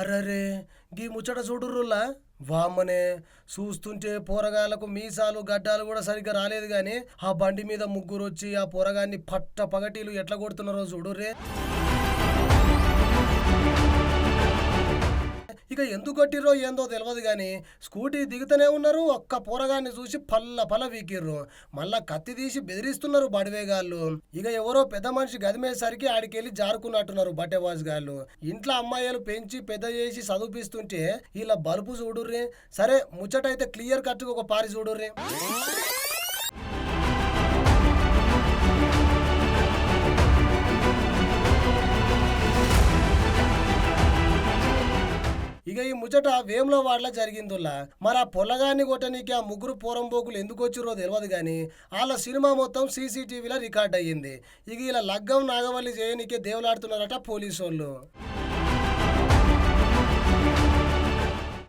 అర్రరే గీ ముచ్చట చూడుర్రులా వామ్మనే చూస్తుంటే పోరగాళ్ళకు మీసాలు గడ్డాలు కూడా సరిగ్గా రాలేదు కానీ ఆ బండి మీద ముగ్గురు వచ్చి ఆ పోరగాన్ని పట్ట పగటీలు ఎట్లా కొడుతున్నారో చూడుర్రే. ఇక ఎందుకు కొట్టిర్రో ఏందో తెలియదు కానీ స్కూటీ దిగుతూనే ఉన్నారు ఒక్క పోరగాన్ని చూసి పల్ల పల్ల వీకిర్రు. మళ్ళా కత్తి తీసి బెదిరిస్తున్నారు బడివేగాళ్ళు. ఇక ఎవరో పెద్ద మనిషి గదిమేసరికి ఆడికెళ్ళి జారుకున్నట్టున్నారు బట్టెవాజ్ గాళ్ళు. ఇంట్లో అమ్మాయిలు పెంచి పెద్ద చేసి చదివిపిస్తుంటే ఇలా బలుపు చూడుర్రి. సరే ముచ్చటైతే క్లియర్ కట్గా ఒక పారి చూడుర్రి. ఇక ఈ ముచ్చట వేములో వాడలా జరిగిందిలా. మరి ఆ పొల్లగాన్ని కొట్టనీకి ఆ ముగ్గురు పోరంబోకులు ఎందుకు వచ్చిరో తెలియదు కానీ వాళ్ళ సినిమా మొత్తం సీసీటీవీలో రికార్డ్ అయ్యింది ఇక ఇలా లగ్గం నాగవల్లి చేయనీకే దేవులాడుతున్నారట పోలీసు వాళ్ళు